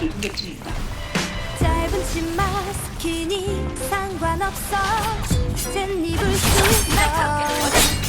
걸 공격중에 있다. 짧은 치마 스키니 상관없어. 이젠 입을 수 있어.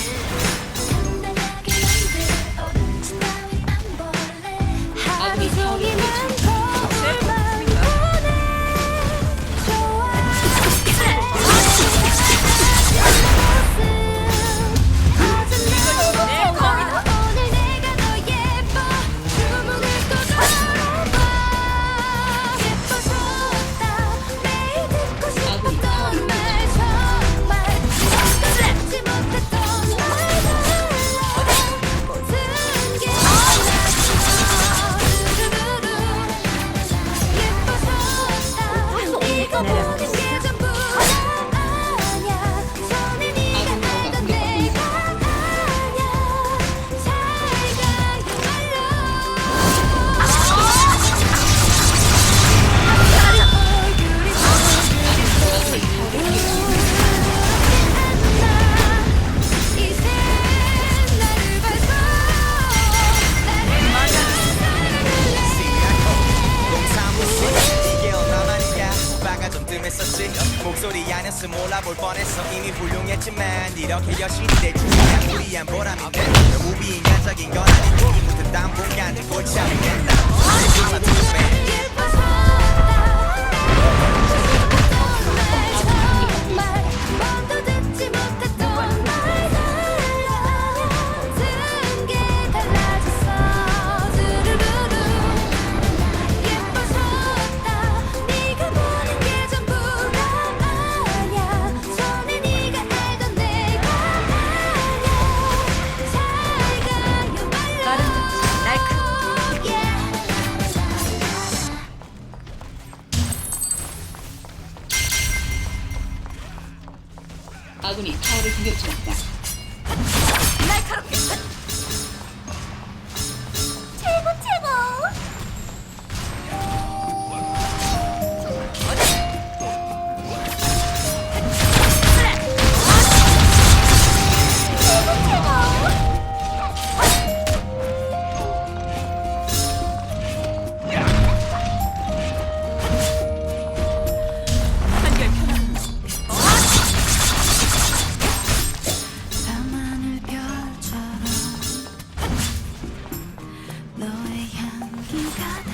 Nereye? 값을 몰아볼 뻔했어. 이미 훌륭했지만 이렇게 여신이 될 줄이야. 무리한 보람이 돼. 너무 비인간적인 건 아니고 이부터 당분간 내 골치 아프겠다. I'm a か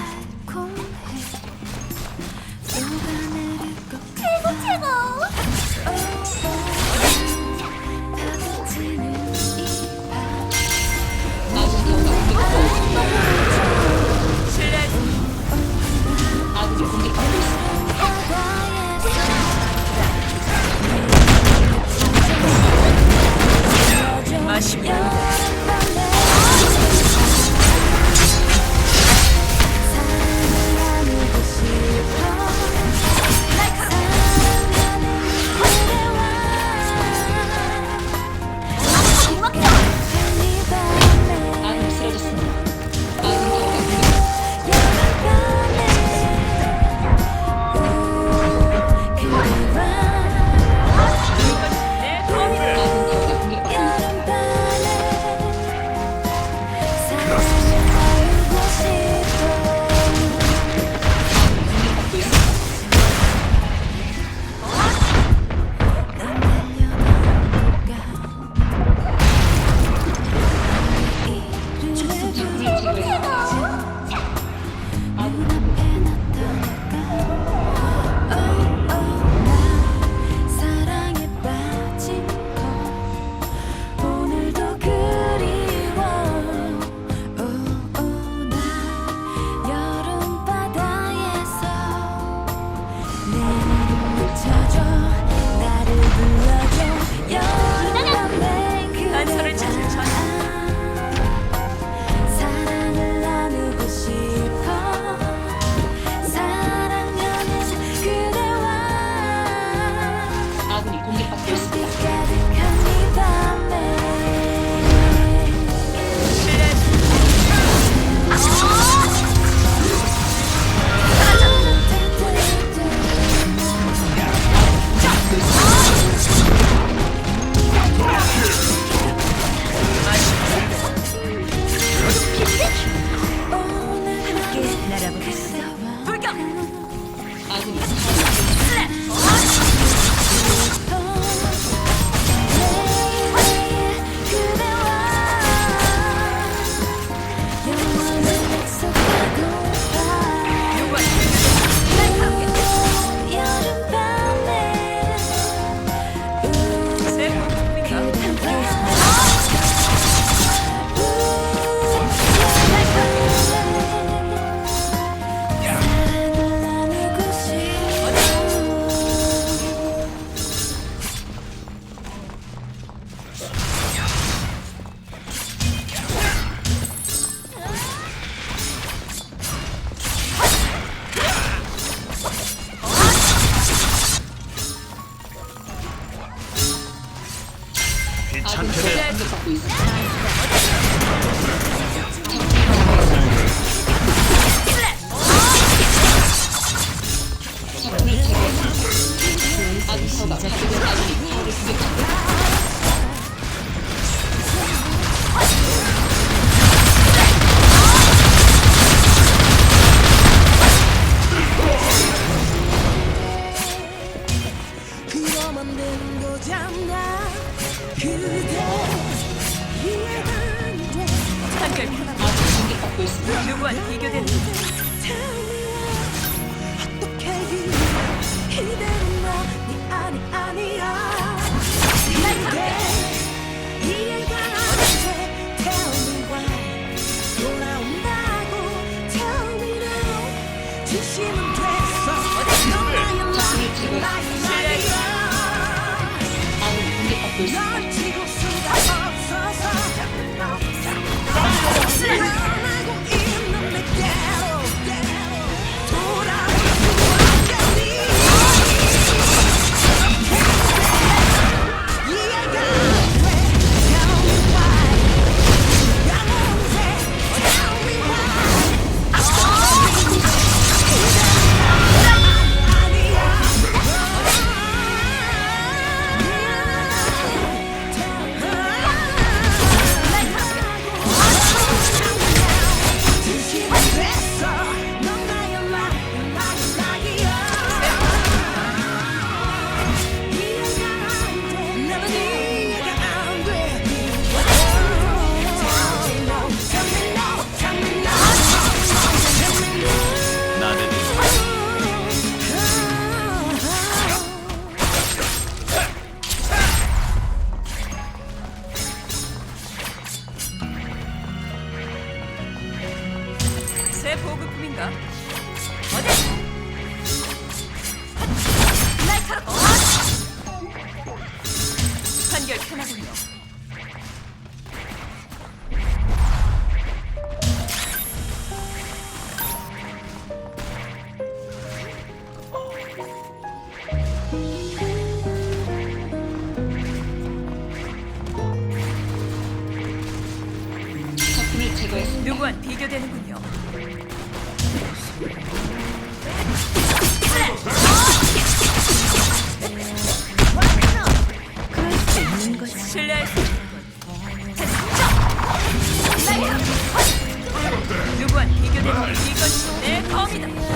아군이 적을 공격하고 있습니다. Música 완료되는군요. 누구한테 이겨내는 이것이 내 검이다.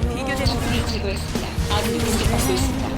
동안 비교되는 분이 제거했습니다. 아군이 공격받고 있습니다.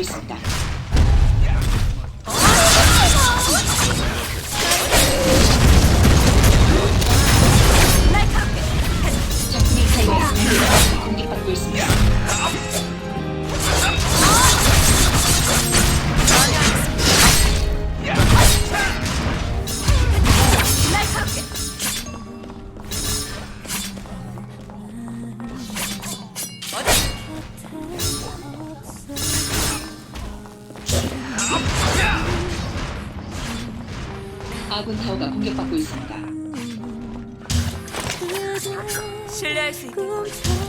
있습니다. 공격받고 있습니다. 신뢰할 수 있게